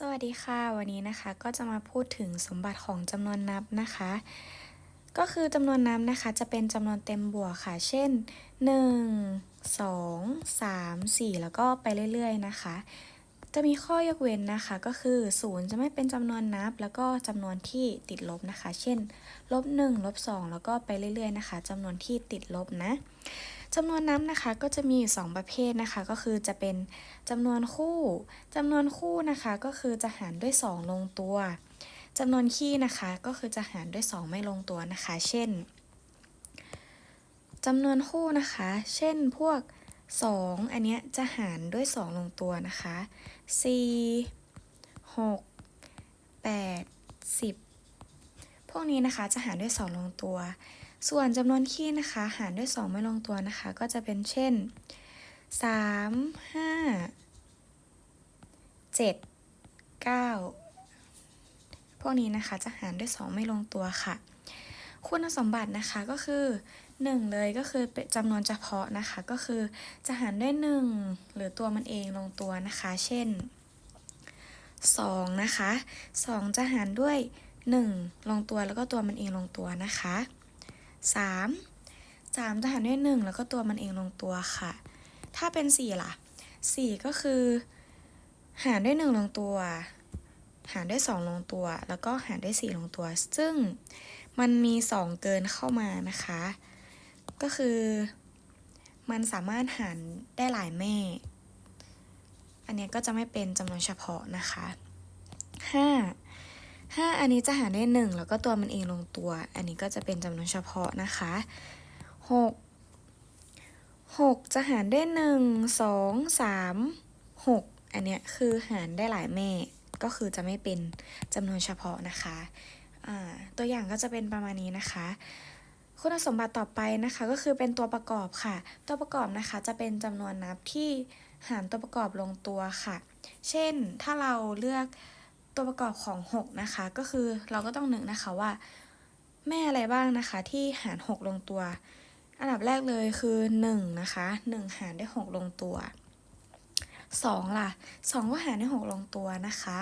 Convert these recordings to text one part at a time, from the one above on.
สวัสดีค่ะ วันนี้นะคะก็จะมาพูดถึงสมบัติของจำนวนนับนะคะ ก็คือจำนวนนับนะคะ จะเป็นจำนวนเต็มบวกค่ะ เช่น 1 2 3 4 แล้วก็ไปเรื่อยๆนะคะ จะมีข้อยกเว้นนะคะก็คือ 0 จะไม่เป็นจำนวนนับ แล้วก็จำนวนที่ติดลบนะคะ เช่นลบ1ลบ2แล้วก็ไปเรื่อยๆนะคะจำนวนที่ติดลบนะ จำนวนนับนะคะก็จะมีอยู่2ประเภทนะคะ ก็คือจะเป็นจำนวนคู่จำนวนคู่นะคะก็คือจะหารด้วย 2 ลงตัวจำนวนคี่นะคะก็คือจะหารด้วย 2 ไม่ลงตัวนะคะ เช่นจำนวนคู่นะคะ เช่นพวก 2 อันเนี้ยจะหารด้วย 2 ลงตัวนะคะ 4 6 8 10 พวกนี้นะคะจะหารด้วย 2 ลงตัว ส่วนจำนวนคี่นะคะ หารด้วย 2 ไม่ลงตัวนะคะ ก็จะเป็นเช่น 3 5 7 9 พวกนี้นะคะจะหารด้วย 2 ไม่ลงตัวค่ะ คุณสมบัตินะคะก็คือ 1 เลยก็คือเป็นจำนวนเฉพาะนะคะ ก็คือจะหารด้วย 1 หรือตัวมันเองลงตัวนะคะ เช่น 2 นะคะ 2 จะหารด้วย 1 ลงตัวแล้วก็ตัวมันเองลงตัวนะคะ 3 3 จะหารด้วย 1 แล้วก็ตัวมันเองลงตัวค่ะ ถ้าเป็น 4 ล่ะ 4 ก็คือ หารด้วย 1 ลงตัว หารด้วย 2 ลงตัว แล้วก็หารด้วย 4 ลงตัว ซึ่งมันมี 2 เกินเข้ามานะคะ ก็คือ มันสามารถหารได้หลายแม่ อันนี้ก็จะไม่เป็นจำนวนเฉพาะนะคะ 5 5 อันนี้จะหารได้1แล้วก็ตัวมันเองลงตัว อันนี้ก็จะเป็นจำนวนเฉพาะนะคะ 6 6 จะหารได้1 2 3 6 อันเนี้ยคือหารได้หลายแม่ ก็คือจะไม่เป็นจำนวนเฉพาะนะคะตัวอย่างก็จะเป็นประมาณนี้นะคะ คุณสมบัติต่อไปนะคะก็คือเป็นตัวประกอบค่ะ ตัวประกอบนะคะจะเป็นจำนวนนับที่หารตัวประกอบลงตัวค่ะ เช่นถ้าเราเลือก ตัวประกอบของ 6 นะคะ ก็คือเราก็ต้องนึกนะคะว่า แม่อะไรบ้างนะคะที่หาร 6 ลงตัว อันดับแรกเลยคือ 1 นะคะ 1 หารได้6ลงตัว 2 ล่ะ 2 ก็หารได้6ลงตัวนะคะ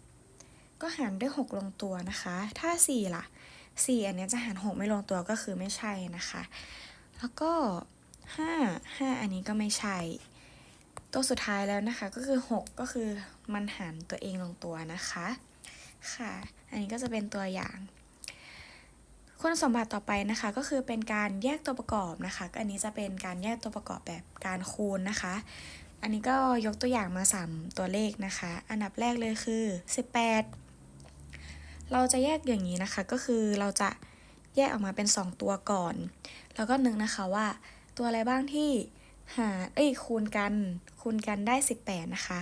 3 ก็หารด้วย 6 ลงตัวนะคะ ถ้า 4 ล่ะ 4 อันนี้จะหาร 6 ไม่ลงตัวก็คือไม่ใช่นะคะ แล้วก็ 5 5 อันนี้ก็ไม่ใช่ ตัวสุดท้ายแล้วนะคะก็คือ 6 ก็คือมันหารตัวเองลงตัวนะคะค่ะ อันนี้ก็จะเป็นตัวอย่าง คุณสมบัติต่อไปนะคะก็คือเป็นการแยกตัวประกอบนะคะอันนี้จะเป็นการแยกตัวประกอบแบบการคูณนะคะ อันนี้ก็ยกตัวอย่างมา 3 ตัวเลขนะคะ อันดับแรกเลยคือ 18 เราจะแยกอย่างนี้นะคะ ก็คือเราจะแยกออกมาเป็น 2 ตัวก่อน แล้วก็นึกนะคะว่าตัวอะไรบ้างที่ หาเอ้ยคูณกัน คูณกันได้ 18 นะคะ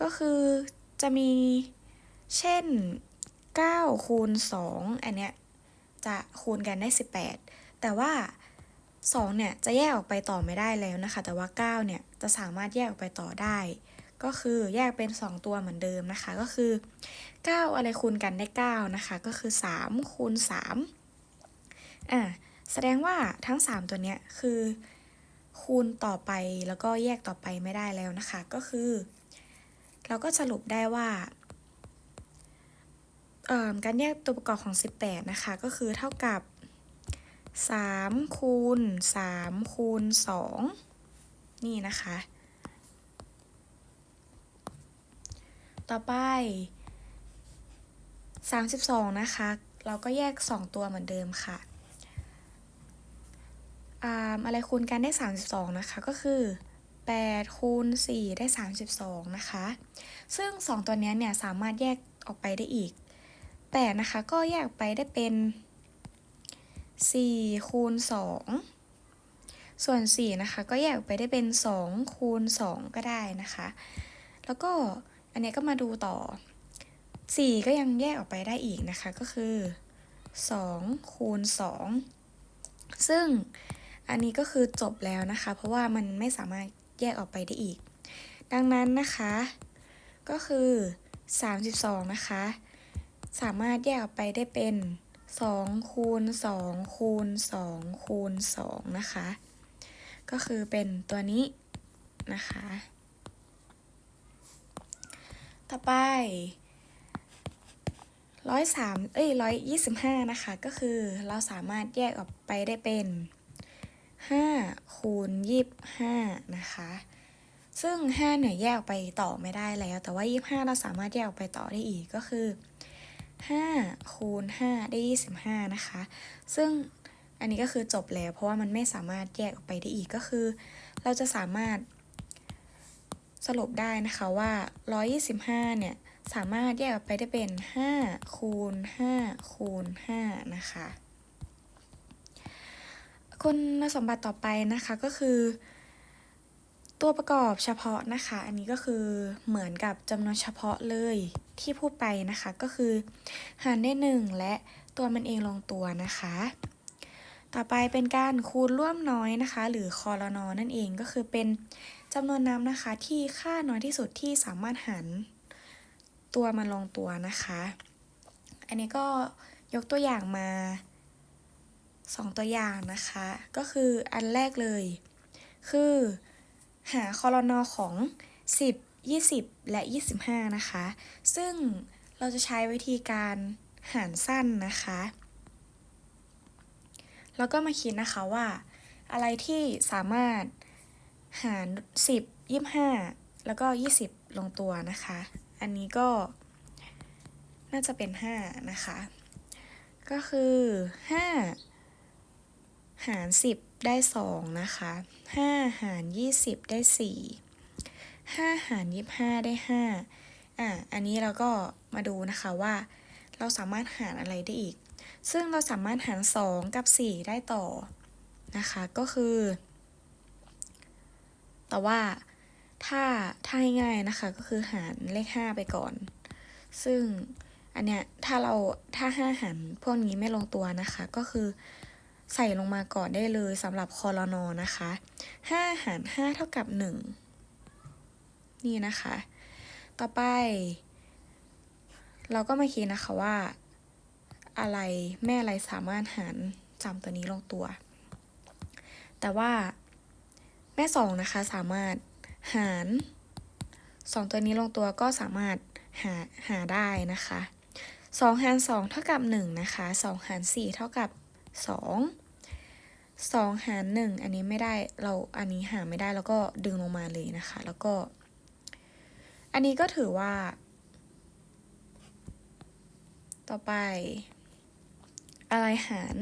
ก็คือจะมีเช่น 9 คูณ 2 อันเนี้ยจะคูณกันได้ 18 แต่ว่า 2 เนี่ย จะแยกออกไปต่อไม่ได้แล้วนะคะ แต่ว่า 9 เนี่ย จะสามารถแยกออกไปต่อได้ ก็คือแยกเป็น 2 ตัวเหมือนเดิมนะคะ ก็คือ 9 อะไรคูณกันได้ 9 นะคะ ก็คือ 3 คูณ 3 อะแสดงว่าทั้ง 3 ตัวเนี้ยคือ คูณต่อไปแล้วก็แยกต่อไปไม่ได้แล้วนะคะ ก็คือ เราก็สรุปได้ว่าการแยกตัวประกอบของ 18 นะคะ ก็คือเท่ากับ 3 คูณ 3 คูณ 2 นี่นะคะ ต่อไป 32 นะคะ เราก็แยก 2 ตัวเหมือนเดิมค่ะ อะไรคูณกันได้ 32 นะคะ ก็คือ8คูณ4ได้ 32 นะคะ ซึ่ง 2 ตัวนี้เนี่ยสามารถแยกออกไปได้อีก8นะคะก็แยกไปได้เป็น 4 คูณ 2 ส่วน 4 นะคะ ก็แยกออกไปได้เป็น 2 คูณ 2 ก็ได้นะคะ แล้วก็อันนี้ก็มาดูต่อ 4 ก็ยังแยกออกไปได้อีกนะคะ ก็คือ 2 คูณ 2 ซึ่ง อันนี้ก็คือจบแล้วนะคะ เพราะว่ามันไม่สามารถแยกออกไปได้อีก ดังนั้นนะคะ ก็คือ 32 นะคะ สามารถแยกออกไปได้เป็น2คูณ2คูณ2คูณ2นะคะ ก็คือเป็นตัวนี้นะคะ ต่อไปร้อยสามเอ้ยร้อยยี่สิบห้านะคะ ก็คือเราสามารถแยกออกไปได้เป็น ห้าคูณยี่ห้านะคะ ซึ่งห้าเนี่ยแยกไปต่อไม่ได้แล้ว แต่ว่ายี่ห้าเราสามารถแยกออกไปต่อได้อีกก็คือห้าคูณห้าได้ยี่สิบห้านะคะ ซึ่งอันนี้ก็คือจบแล้ว เพราะว่ามันไม่สามารถแยกออกไปได้อีกก็คือ เราจะสามารถสรุปได้นะคะว่า 125 เนี่ย สามารถแยกออกไปได้เป็น 5 คูณ 5 คูณ 5 นะคะ คุณสมบัติต่อไปนะคะก็คือ ตัวประกอบเฉพาะนะคะ อันนี้ก็คือเหมือนกับจำนวนเฉพาะเลยที่พูดไปนะคะก็คือ หารได้1และตัวมันเองลงตัวนะคะ ต่อไปเป็นการคูณร่วมน้อยนะคะ หรือคอรนอนั่นเองก็คือเป็นจำนวนน้ำนะคะที่ค่าน้อยที่สุดที่สามารถหารตัวมันลงตัวนะคะ อันนี้ก็ยกตัวอย่างมา สองตัวอย่างนะคะ ก็คืออันแรกเลย คือหาคอรนอของ 10 20 และ 25 นะคะ ซึ่งเราจะใช้วิธีการหารสั้นนะคะ แล้วก็มาคิดนะคะว่า อะไรที่สามารถหาร 10 25 แล้วก็ 20 ลงตัวนะคะ อันนี้ก็น่าจะเป็น 5 นะคะ ก็คือ 5 หาร 10 ได้ 2 นะคะ 5 หาร 20 ได้ 4 5 หาร 25 ได้ 5 อะ อันนี้เราก็มาดูนะคะว่า เราสามารถหารอะไรได้อีก ซึ่งเราสามารถหาร 2 กับ 4 ได้ต่อนะคะ ก็คือ แต่ว่าถ้าถ้าง่ายๆนะคะก็คือหารเลข 5 ไปก่อน ซึ่งอันเนี้ยถ้าเราถ้า 5 หารพวกนี้ไม่ลงตัวนะคะก็คือ ใส่ลงมาก่อนได้เลยสำหรับคอรนอนะคะ 5 หาร 5 เท่ากับ 1 นี่นะคะ ต่อไป เราก็มาคิดนะคะว่า อะไรแม่อะไรสามารถหารจำตัวนี้ลงตัว แต่ว่าแม่สองนะคะสามารถหารสองตัวนี้ลงตัวก็สามารถหาหาได้นะคะสองหารสองเท่ากับหนึ่งนะคะสองหารสี่เท่ากับ สองสองหารหนึ่งอันนี้ไม่ได้เราอันนี้หาไม่ได้แล้วก็ดึงลงมาเลยนะคะ แล้วก็ อันนี้ก็ถือว่า ต่อไป อะไรหาร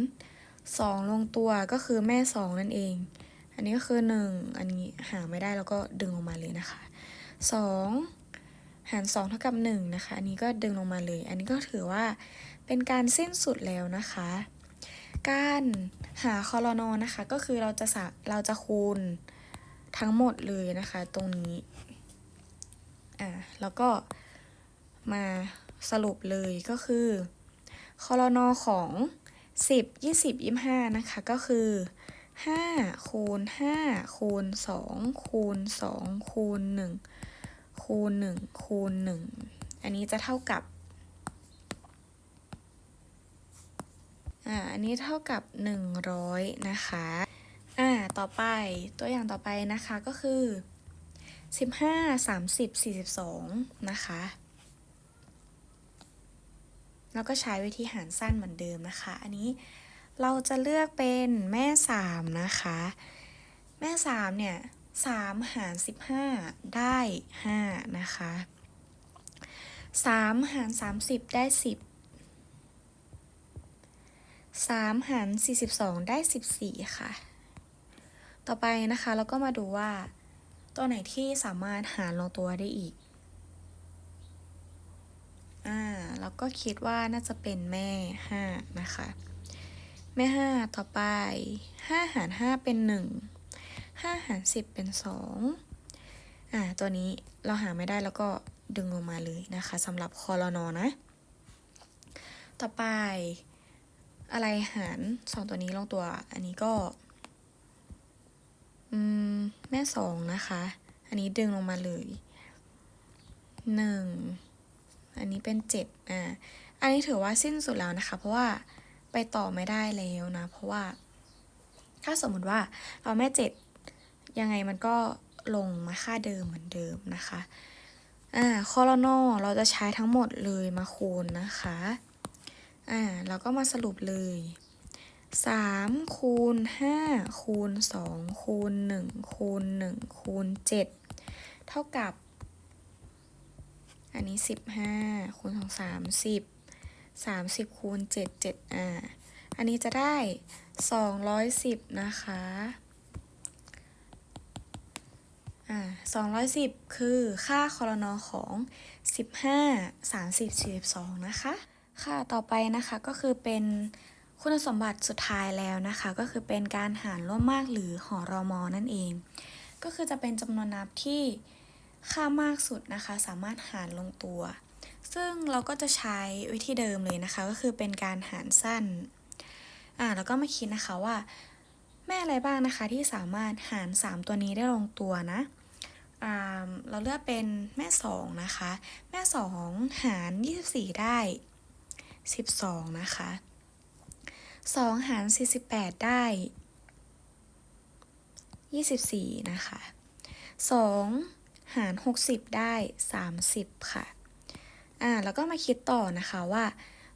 สองลงตัวก็คือแม่สองนั่นเอง อันนี้ก็คือหนึ่งอันนี้หาไม่ได้แล้วก็ดึงลงมาเลยนะคะสองหารสองเท่ากับหนึ่งนะคะ อันนี้ก็ดึงลงมาเลย อันนี้ก็ถือว่าเป็นการสิ้นสุดแล้วนะคะ การหาคอรนอนะคะ ก็คือเราจะสะเราจะคูณทั้งหมดเลยนะคะ ตรงนี้อ่าแล้วก็มาสรุปเลยก็คือคอรนอของ 10 20 25 นะคะ ก็คือ5คูณ5คูณ2คูณ2คูณ1คูณ1คูณ1อันนี้จะเท่ากับ อ่าอันนี้เท่ากับ 100 นะคะอ่าต่อไปตัวอย่างต่อไปนะคะก็คือ 15 30 42 นะคะ แล้วก็ใช้วิธีหารสั้นเหมือนเดิมนะคะ อันนี้เราจะเลือกเป็นแม่สามนะคะ แม่สามเนี่ยสามหารสิบห้าได้ห้านะคะสามหารสามสิบได้สิ บสามหารสี่สิบสองได้สิบสี่ค่ะ ต่อไปนะคะเราก็มาดูว่า ตัวไหนที่สามารถหารลงตัวได้อีก อ่าแล้วก็คิดว่าน่าจะเป็นแม่ห้านะคะ แม่ห้าต่อไปห้าหารห้าเป็นหนึ่งห้าหารสิบเป็นสองอ่า ตัวนี้เราหาไม่ได้แล้วก็ดึงลงมาเลยนะคะสำหรับคอรนอนะ ต่อไป อะไรหารสองตัวนี้ลงตัว อันนี้ก็ อืม แม่สองนะคะ อันนี้ดึงลงมาเลยหนึ่งอันนี้เป็นเจ็ดอ่า อันนี้ถือว่าสิ้นสุดแล้วนะคะ เพราะว่าไปต่อไม่ได้แล้วนะ เพราะว่า ถ้าสมมุติว่าเราแม่เจ็ดยังไงมันก็ลงมาค่าเดิมเหมือนเดิมนะคะ อ่าคอรนอเราจะใช้ทั้งหมดเลยมาคูณนะคะ อ่าเราก็มาสรุปเลยสามคูณห้าคูณสองคูณหนึ่งคูณหนึ่งคูณเจ็ดเท่ากับ อันนี้สิบห้าคูณสองสามสิบสามสิบคูณเจ็ดเจ็ดอ่าอันนี้จะได้สองร้อยสิบนะคะอ่าสองร้อยสิบคือค่าคอรนอของสิบห้าสามสิบสี่สิบสองนะคะ ค่ะต่อไปนะคะก็คือเป็นคุณสมบัติสุดท้ายแล้วนะคะ ก็คือเป็นการหารร่วมมากหรือหอรอมอนั่นเอง ก็คือจะเป็นจำนวนนับที่ค่ามากสุดนะคะ สามารถหารลงตัว ซึ่งเราก็จะใช้วิธีเดิมเลยนะคะ ก็คือเป็นการหารสั้นอ่าแล้วก็มาคิดนะคะว่า แม่อะไรบ้างนะคะที่สามารถหาร 3 ตัวนี้ได้ลงตัวนะอ่าเราเลือกเป็นแม่ 2 นะคะ แม่ 2 หาร 24 ได้ 12 นะคะ 2 หาร 48 ได้ 24 นะคะ 2 หาร 60 ได้ 30 ค่ะ อ่า แล้วก็มาคิดต่อนะคะว่า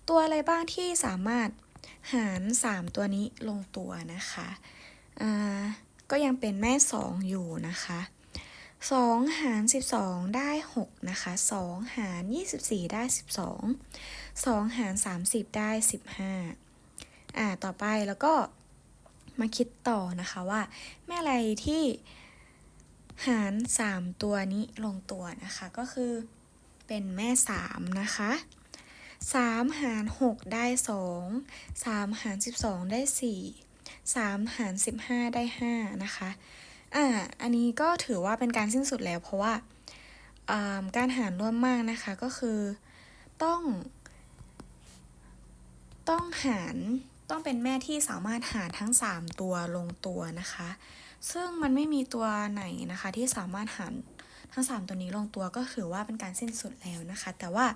ตัวอะไรบ้างที่สามารถหาร 3 ตัวนี้ลงตัวนะคะ อ่า ก็ยังเป็นแม่ 2 อยู่นะคะ 2 หาร 12 ได้ 6 นะคะ 2 หาร 24 ได้ 12 2 หาร 30 ได้ 15 อ่า ต่อไปแล้วก็มาคิดต่อนะคะว่า แม่อะไรที่หาร 3 ตัวนี้ลงตัวนะคะ ก็คือเป็นแม่ 3 นะคะ3หาร6ได้2 3หาร12ได้4 3หาร15ได้5นะคะ อ่า อันนี้ก็ถือว่าเป็นการสิ้นสุดแล้ว เพราะว่าการหารร่วมมากนะคะก็คือต้อง ต้องหารต้องเป็นแม่ที่สามารถหารทั้ง 3 ตัวลงตัวนะคะ ซึ่งมันไม่มีตัวไหนนะคะที่สามารถหารทั้ง 3 ตัวนี้ลงตัวก็ถือว่าเป็นการสิ้นสุดแล้วนะคะ แต่ว่า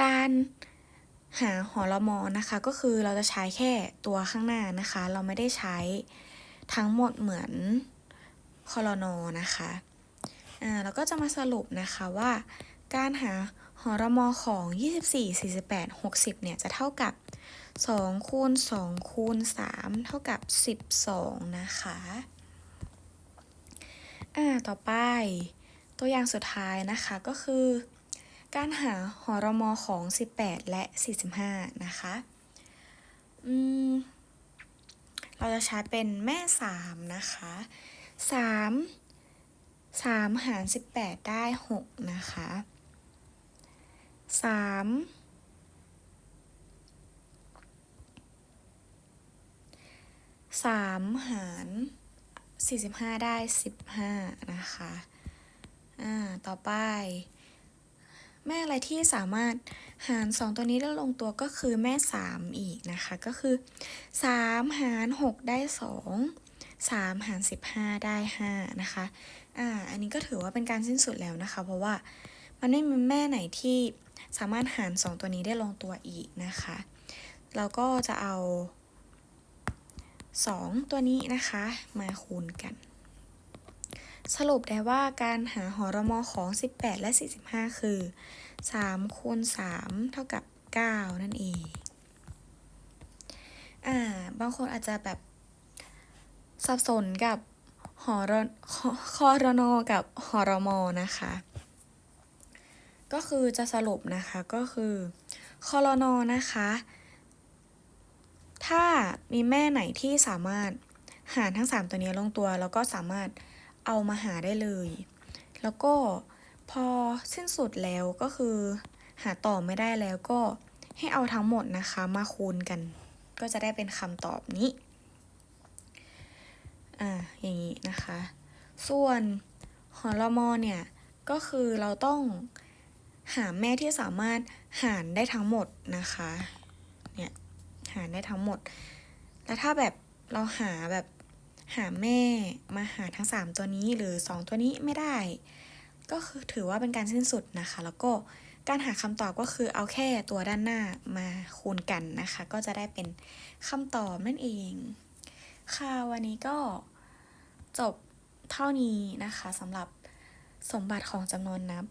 การหาหอรมอนะคะ ก็คือเราจะใช้แค่ตัวข้างหน้านะคะ เราไม่ได้ใช้ ทั้งหมดเหมือนคอรนอนะคะอ่าเราก็จะมาสรุปนะคะว่า การหาหอรมอของ 24 48 60 เนี่ย จะเท่ากับ 2 คูณ 2 คูณ 3 เท่ากับ 12 นะคะอ่าต่อไปตัวอย่างสุดท้ายนะคะก็คือ การหาหอรมอของ 18 และ 45 นะคะ อืม เราจะใช้เป็นแม่3นะคะ3 3หาร18ได้6นะคะ3สามหารสี่สิบห้าได้สิบห้านะคะ อ่า ต่อไป แม่อะไรที่สามารถหารสองตัวนี้ได้ลงตัวก็คือแม่สามอีกนะคะ ก็คือสามหารหกได้สองสามหารสิบห้าได้ห้านะคะ อ่า อันนี้ก็ถือว่าเป็นการสิ้นสุดแล้วนะคะ เพราะว่ามันไม่มีแม่ไหนที่สามารถหารสองตัวนี้ได้ลงตัวอีกนะคะ เราก็จะเอา 2 ตัวนี้นะคะมาคูณกัน สรุปได้ว่าการหาหอรมอของ 18 และ 45 คือ 3 คูณ 3 เท่ากับ 9 นั่นเอง อ่า บางคนอาจจะแบบสับสนกับหอรคอรนอกับหอรมอนะคะ ก็คือจะสรุปนะคะก็คือคอรนอนะคะ ถ้ามีแม่ไหนที่สามารถหารทั้ง 3 ตัวนี้ลงตัว แล้วก็สามารถ เอามาหาได้เลย แล้วก็พอสิ้นสุดแล้วก็คือ หาต่อไม่ได้แล้วก็ให้เอาทั้งหมดนะคะมาคูณกัน ก็จะได้เป็นคำตอบนี้อ่าอย่างนี้นะคะ ส่วนหอรมอเนี่ย ก็คือเราต้องหาแม่ที่สามารถหารได้ทั้งหมดนะคะเนี่ยหารได้ทั้งหมด แล้วถ้าแบบเราหาแบบ หาแม่มาหาทั้ง 3 ตัวนี้หรือ 2 ตัวนี้ไม่ได้ ก็คือถือว่าเป็นการสิ้นสุดนะคะ แล้วก็การหาคำตอบก็คือเอาแค่ตัวด้านหน้ามาคูณกันนะคะ ก็จะได้เป็นคำตอบนั่นเอง ค่ะวันนี้ก็จบเท่านี้นะคะสำหรับสมบัติของจำนวนนับ